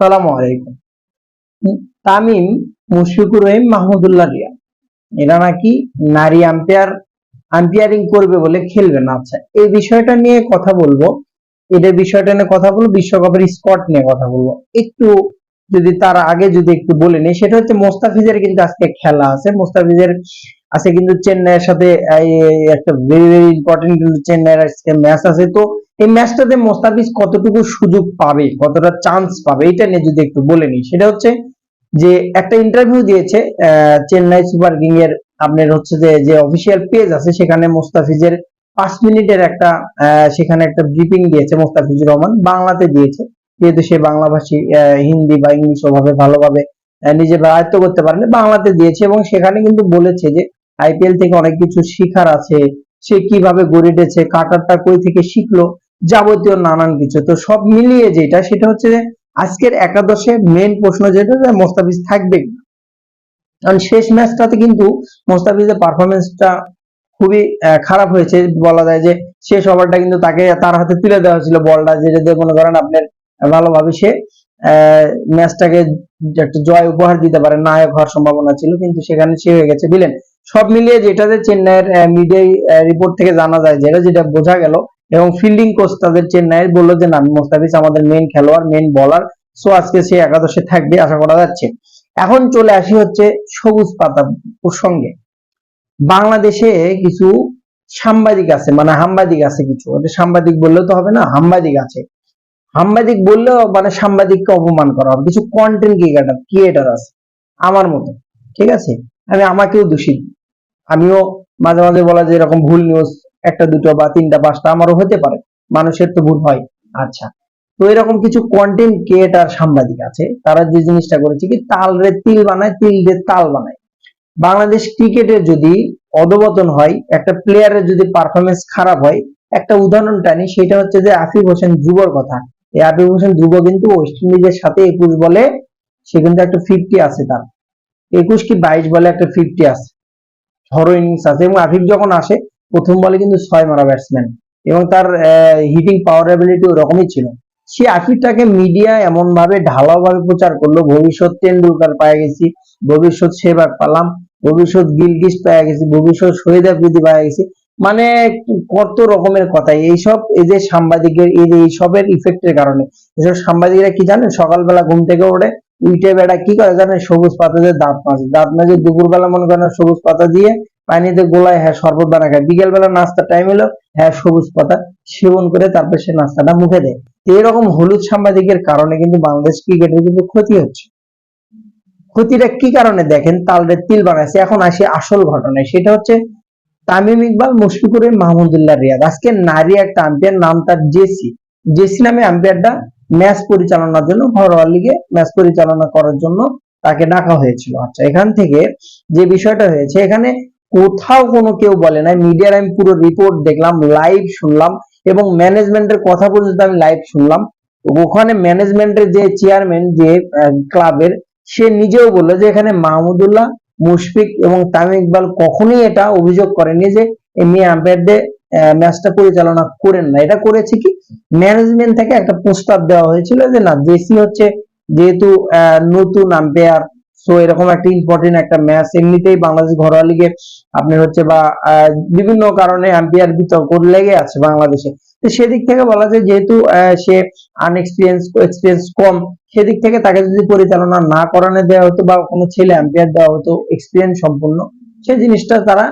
সালাম আলাইকুম। তামিম মুশফিকুর রহিম মাহমুদুল্লাহ রিয়া। এরা নাকি নারী আম্পায়ার করবে বলে খেলবে না। আচ্ছা এই বিষয়টা নিয়ে কথা বলব। এদের বিষয়টা নিয়ে কথা বলব, বিশ্বকাপের স্কট নিয়ে কথা বলব। একটু যদি তার আগে যদি একটু বলে নিই, সেটা হচ্ছে মোস্তাফিজের কিন্তু আজকে খেলা আছে। মোস্তাফিজের আছে কিন্তু চেন্নাইয়ের সাথে একটা ভেরি ভেরি ইম্পর্টেন্ট কিন্তু চেন্নাইয়ের আজকে ম্যাচ আছে। তো এই ম্যাচটাতে মোস্তাফিজ কতটুকু সুযোগ পাবে কতটা চান্স পাবে এটা নিয়ে যদি একটু বলে নিই সেটা হচ্ছে যে একটা ইন্টারভিউ দিয়েছে চেন্নাই সুপার কিং এর আপনার হচ্ছে যে যে অফিসিয়াল পেজ আছে সেখানে মোস্তাফিজের পাঁচ মিনিটের একটা সেখানে একটা ব্রিফিং দিয়েছে মোস্তাফিজুর রহমান বাংলাতে দিয়েছে যেহেতু সে বাংলাভাষী হিন্দি বা ইংলিশ ওভাবে ভালোভাবে আহ, নিজে আয়ত্ত করতে পারেনি বাংলাতে দিয়েছে এবং সেখানে কিন্তু বলেছে যে আইপিএল থেকে অনেক কিছু শিখার আছে সে কীভাবে গড়ে উঠেছে কাটারটা কই থেকে শিখলো যাবতীয় নানান কিছু। তো সব মিলিয়ে যেটা, সেটা হচ্ছে যে আজকের একাদশে মেন প্রশ্ন যেটা যে মোস্তাফিজ থাকবে কারণ শেষ ম্যাচটাতে কিন্তু মোস্তাফিজের পারফরমেন্সটা খুবই খারাপ হয়েছে। বলা যায় যে শেষ ওভারটা কিন্তু তাকে তার হাতে তুলে দেওয়া হয়েছিল বলটা, যেটা দিয়ে মনে করেন আপনার ভালোভাবে সে ম্যাচটাকে একটা জয় উপহার দিতে পারে, নায়ক হওয়ার সম্ভাবনা ছিল, কিন্তু সেখানে সে হয়ে গেছে বিলেন সব মিলিয়ে যেটাতে চেন্নাইয়ের মিডিয়া রিপোর্ট থেকে জানা যায়, যেটা যেটা বোঝা গেল এবং ফিল্ডিং কোচ তাদের চেন্নাইয়ের বলল যে না মোস্তাফিজ আমাদের মেন খেলোয়াড় মেন বলার সো আজকে সে একাদশে থাকবে আশা করা যাচ্ছে। এখন চলে আসি হচ্ছে সবুজ পাতা প্রসঙ্গে। বাংলাদেশে কিছু সাংবাদিক আছে মানে হাম্বাদিক আছে কিছু। সাংবাদিক বললেও তো হবে না হাম্বাদিক আছে। সাংবাদিক বললেও মানে সাংবাদিককে অপমান করা হবে। কিছু কন্টেন্ট ক্রিয়েটার ক্রিয়েটার আছে, আমার মতো, ঠিক আছে? আমি, আমাকেও দোষী। আমিও মাঝে মাঝে বলা যে এরকম ভুল নিউজ একটা, দুটো বা তিনটা, পাঁচটা আমারও হতে পারে। মানুষের তো ভুল হয়। আচ্ছা। তো এরকম কিছু কন্টেন্ট ক্রিয়েটার সাংবাদিক আছে, তারা যে জিনিসটা করেছে কি তাল রে তিল বানায় তিল রে তাল বানায়। বাংলাদেশ ক্রিকেটে যদি অধবতন হয়, একটা প্লেয়ারের যদি পারফরমেন্স খারাপ হয়, একটা উদাহরণ টানি, সেটা হচ্ছে যে আফিফ হোসেন ধ্রুবর কথা। এই আফিফ হোসেন ধ্রুব কিন্তু ওয়েস্ট ইন্ডিজের সাথে একুশ বলে, সে কিন্তু একটা ফিফটি আছে তার। একুশ কি বাইশ বলে একটা ফিফটি আছে। ঝড়ো ইনিংস আছে এবং আফিফ যখন আসে প্রথম বলে কিন্তু ছয় মারা ব্যাটসম্যান এবং তার হিটিং পাওয়ার অ্যাবিলিটি ওরকমই ছিল। সে আফিফটাকে মিডিয়া এমন ভাবে ঢালাও ভাবে প্রচার করল, ভবিষ্যৎ টেন্ডুলকার পায়ে গেছি, ভবিষ্যৎ সেবাগ পালাম, ভবিষ্যৎ গিলগিস পায়ে গেছি, ভবিষ্যৎ শহীদ আফ্রিদি পায়ে গেছি। মানে কত রকমের কথা, এইসব, এই যে সাংবাদিকের, এই যে এইসবের ইফেক্টের কারণে। এসব সাংবাদিকরা কি জানেন, সকালবেলা ঘুম থেকে ওঠে উইটে বেড়া কি করে জানেন, সবুজ পাতা দিয়ে দাঁত মাজে। দাঁত মাজে দুপুরবেলা মনে করেন সবুজ পাতা দিয়ে পানিতে গোলায় হ্যাঁ শরবত বানা খায়। বিকেল বেলা নাস্তা টাইম হলো হ্যাঁ সবুজ পাতা সেবন করে তারপর সে নাস্তাটা মুখে দেয়। এরকম হলুদ সাংবাদিকের কারণে কিন্তু বাংলাদেশ ক্রিকেটের কিন্তু ক্ষতি হচ্ছে। ক্ষতিটা কি কারণে? দেখেন, তালরে তিল বানাইছে। এখন আসি আসল ঘটনায়। সেটা হচ্ছে তামিম ইকবাল মুশফিকুরের মাহমুদুল্লাহ রিয়াদ। আজকে নারী একটা আম্পায়ার নাম তার জেসি। জেসি নামে আম্পায়ারটা ম্যাচ পরিচালনার জন্য, ঘরোয়া লিগে ম্যাচ পরিচালনা করার জন্য তাকে ডাকা হয়েছিল। আচ্ছা এখান থেকে যে বিষয়টা হয়েছে, এখানে কোথাও কোনো কেউ বলে না মিডিয়ার আমি পুরো রিপোর্ট দেখলাম লাইভ শুনলাম এবং ম্যানেজমেন্টের কথা পর্যন্ত আমি লাইভ শুনলাম। ওখানে ম্যানেজমেন্টের যে চেয়ারম্যান যে ক্লাবের সে নিজেও বলল যে এখানে মাহমুদুল্লাহ মুশফিক এবং তামিম ইকবাল কখনোই এটা অভিযোগ করেনি যে এই মেয়ে আম্পায়ারদের ম্যাচটা পরিচালনা করেন না। এটা করেছে কি? ম্যানেজমেন্ট থেকে একটা প্রস্তাব দেওয়া হয়েছিল যে না জেসি হচ্ছে যেহেতু নতুন আম্পায়ার সো এরকম একটা ইম্পর্টেন্ট একটা ম্যাচ এমনিতেই বাংলাদেশ ঘরোয়া লিগে আপনার হচ্ছে বা বিভিন্ন কারণে আম্পায়ার বিতর্ক লেগে আছে বাংলাদেশে। তো সেদিক থেকে বলা যায়, যেহেতু সে আনএক্সপিরিয়েন্স এক্সপিরিয়েন্স কম, সেদিক থেকে তাকে যদি পরিচালনা না করানো দেওয়া হতো বা কোনো ছেলে আম্পায়ার দেওয়া হতো এক্সপিরিয়েন্স সম্পূর্ণ সেই জিনিসটা তারা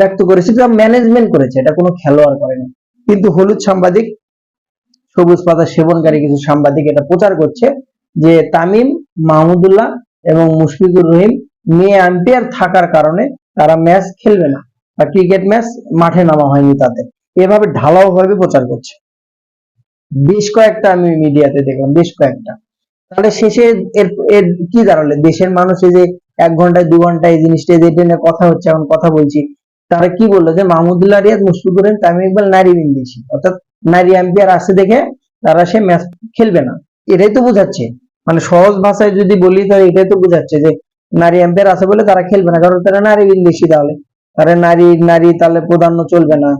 ব্যক্ত করেছে। ম্যানেজমেন্ট করেছে, এটা কোনো খেলোয়াড় করেনি। কিন্তু হলুদ সাংবাদিক, সবুজ পাতা সেবনকারী কিছু সাংবাদিক এটা প্রচার করছে যে তামিম মাহমুদুল্লাহ এবং মুশফিকুর রহিম মেয়ে আম্পায়ার থাকার কারণে তারা ম্যাচ খেলবে না। বা ক্রিকেট ম্যাচ মাঠে নামা হয়নি তাদের। এভাবে ঢালাও ভাবে প্রচার করছে। বেশ কয়েকটা আমি মিডিয়াতে দেখলাম, বেশ কয়েকটা। তাহলে শেষে এর এর কি দাঁড়ালে? দেশের মানুষ এই যে এক ঘন্টায়, দু ঘন্টায় এই জিনিসটা যে ট্রেনে কথা হচ্ছে, এখন কথা বলছি, তারা কি বলল? যে মাহমুদুল্লাহ রিয়াদ, মুশফিকুর রহিম, তামিম ইকবাল, নারী বিন্দেশি। অর্থাৎ নারী আম্পায়ার আছে দেখে তারা সে ম্যাচ খেলবে না। এটাই তো বোঝাচ্ছে। মানে সহজ ভাষায় যদি বলি, তাহলে এটাই তো বোঝাচ্ছে যে নারী আম্পায়ার আছে বলে তারা খেলবে না। কারণ তারা নারী বিন্দেশি তাহলে। তারা নারী নারী তাহলে প্রাধান্য চলবে না।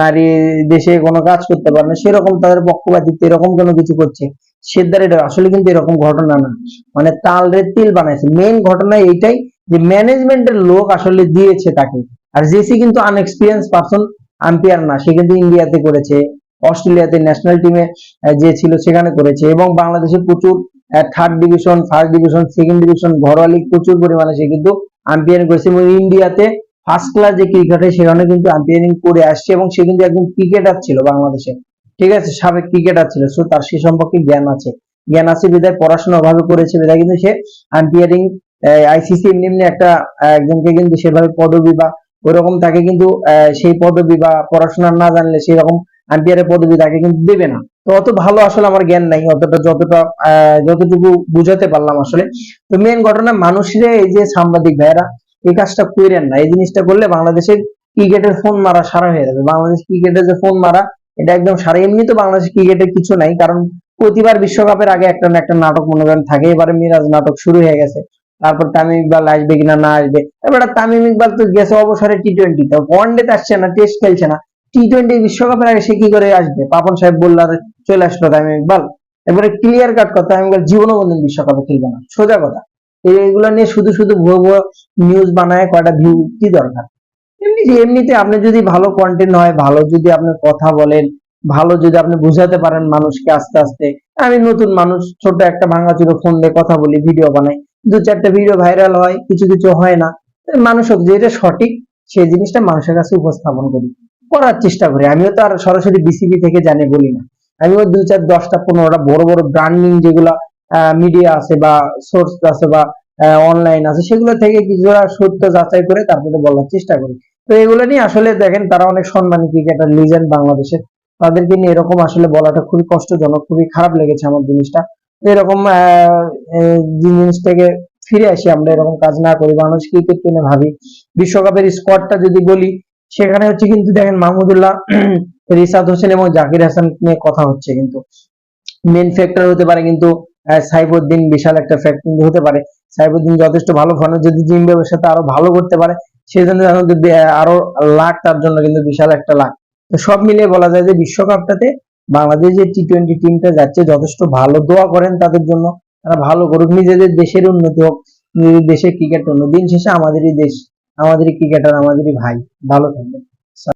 নারী দেশে কোনো কাজ করতে পারে না। সেরকম তাদের পক্ষপাতিত্ব, এরকম কোনো কিছু করছে। সেদ্দার এটা, আসলে কিন্তু এরকম ঘটনা না। মানে তাল রে তিল বানাইছে। মেইন ঘটনা এইটাই যে ম্যানেজমেন্টের লোক আসলে দিয়েছে তাকে। আর জেসি কিন্তু আনএক্সপিরিয়েন্স পারসন আম্পায়ার না। সে কিন্তু ইন্ডিয়াতে করেছে, অস্ট্রেলিয়াতে ন্যাশনাল টিমে যে ছিল সেখানে করেছে। এবং বাংলাদেশে প্রচুর third division first division second division ঘরোয়া লিগ প্রচুর পরিমাণে সে কিন্তু আম্পায়ারিং করেছে এবং ইন্ডিয়াতে ফার্স্ট ক্লাস যে ক্রিকেট হয় সেখানে কিন্তু আম্পায়ারিং করে আসছে এবং সে কিন্তু একজন ক্রিকেটার ছিল বাংলাদেশে। ঠিক আছে? সাবেক ক্রিকেটার ছিল। সো তার সে সম্পর্কে জ্ঞান আছে। জ্ঞান আছে বিদায় পড়াশোনা ভাবে করেছে। বিদায় কিন্তু সে আম্পায়ারিং আইসিসি এমনি এমনি একটা একজনকে কিন্তু সেভাবে পদবি বা ওরকম তাকে কিন্তু সেই পদবি বা পড়াশোনা না জানলে সেই রকম আম্পায়ারের পদবি তাকে কিন্তু দেবে না। তো অত ভালো আসলে আমার জ্ঞান নাই, অতটা যতটা যতটুকু বুঝাতে পারলাম আসলে। তো মেন ঘটনা মানুষের এই যে সাংবাদিক ভাইয়েরা এই কাজটা কইরেন না। এই জিনিসটা করলে বাংলাদেশের ক্রিকেটের ফোন মারা সারা হয়ে যাবে। বাংলাদেশ ক্রিকেটের যে ফোন মারা, এটা একদম সারা। এমনি তো বাংলাদেশ ক্রিকেটের কিছু নাই, কারণ প্রতিবার বিশ্বকাপের আগে একটা না একটা নাটক মনে করেন থাকে। এবারে মিরাজ নাটক শুরু হয়ে গেছে। তারপর তামিম ইকবাল আসবে কিনা না আসবে। এবার তামিম ইকবাল তো গেছে অবসরে টি টোয়েন্টিতে ওয়ান ডে আসছে না টেস্ট খেলছে না। টি টোয়েন্টি বিশ্বকাপের আগে সে কি করে আসবে? পাপন সাহেব বলল চলে আসলো তামিম ইকবাল এবারে ক্লিয়ার কাট কথা ইকবাল জীবনও কোনদিন বিশ্বকাপে খেলবে না, সোজা কথা। এইগুলো নিয়ে শুধু শুধু ভুয়ো ভুয়ো নিউজ বানায়, কয়টা ভিউ কি দরকার? এমনি এমনিতে আপনি যদি ভালো কন্টেন্ট হয়, ভালো যদি আপনি কথা বলেন, ভালো যদি আপনি বুঝাতে পারেন মানুষকে আস্তে আস্তে। আমি নতুন মানুষ ছোট একটা ভাঙা ভাঙাচুরো ফোন দিয়ে কথা বলি ভিডিও বানাই। দু চারটা ভিডিও ভাইরাল হয়, কিছু কিছু হয় না। মানুষ যেটা সঠিক, সেই জিনিসটা মানুষের কাছে উপস্থাপন করি। করার চেষ্টা করি। আমিও তো আর সরাসরি বিসিবি থেকে জানি বলি না। আমিও দুই চার দশটা পনেরোটা বড় বড় ব্র্যান্ডিং যেগুলা মিডিয়া আছে বা সোর্স আছে বা অনলাইন আছে, সেগুলো থেকে কিছুটা সত্য যাচাই করে তারপরে বলার চেষ্টা করি। তো এগুলো নিয়ে আসলে দেখেন, তারা অনেক সম্মানী ক্রিকেটার লিজেন্ড বাংলাদেশের তাদেরকে নিয়ে এরকম আসলে বলাটা খুবই কষ্টজনক, খুবই খারাপ লেগেছে আমার জিনিসটা। এরকম জিনিস থেকে ফিরে আসি আমরা, এরকম কাজ না করি। মানুষ ক্রিকেট কিনে ভাবি। বিশ্বকাপের স্কোয়াডটা যদি বলি সেখানে হচ্ছে কিন্তু দেখেন মাহমুদুল্লাহ রিসাদ হোসেন এবং জাকির হাসান নিয়ে কথা হচ্ছে কিন্তু। মেন ফ্যাক্টর হতে পারে কিন্তু আহ, সাইফুদ্দিন বিশাল একটা ফ্যাক্টর কিন্তু হতে পারে। সাইফুদ্দিন যথেষ্ট ভালো ফর্মে যদি জিম্বাবুয়ের সাথে আরও ভালো করতে পারে সেই জন্য আরও লাখ তার জন্য কিন্তু বিশাল একটা লাখ। তো সব মিলিয়ে বলা যায় যে বিশ্বকাপটাতে বাংলাদেশ যে টি টোয়েন্টি টিমটা যাচ্ছে যথেষ্ট ভালো দোয়া করেন তাদের জন্য। তারা ভালো করুক নিজেদের দেশের উন্নতি হোক নিজেদের দেশের ক্রিকেট উন্নতি। দিন শেষে আমাদেরই দেশ। আমাদেরই ক্রিকেটার আমাদেরই ভাই ভালো থাকবেন।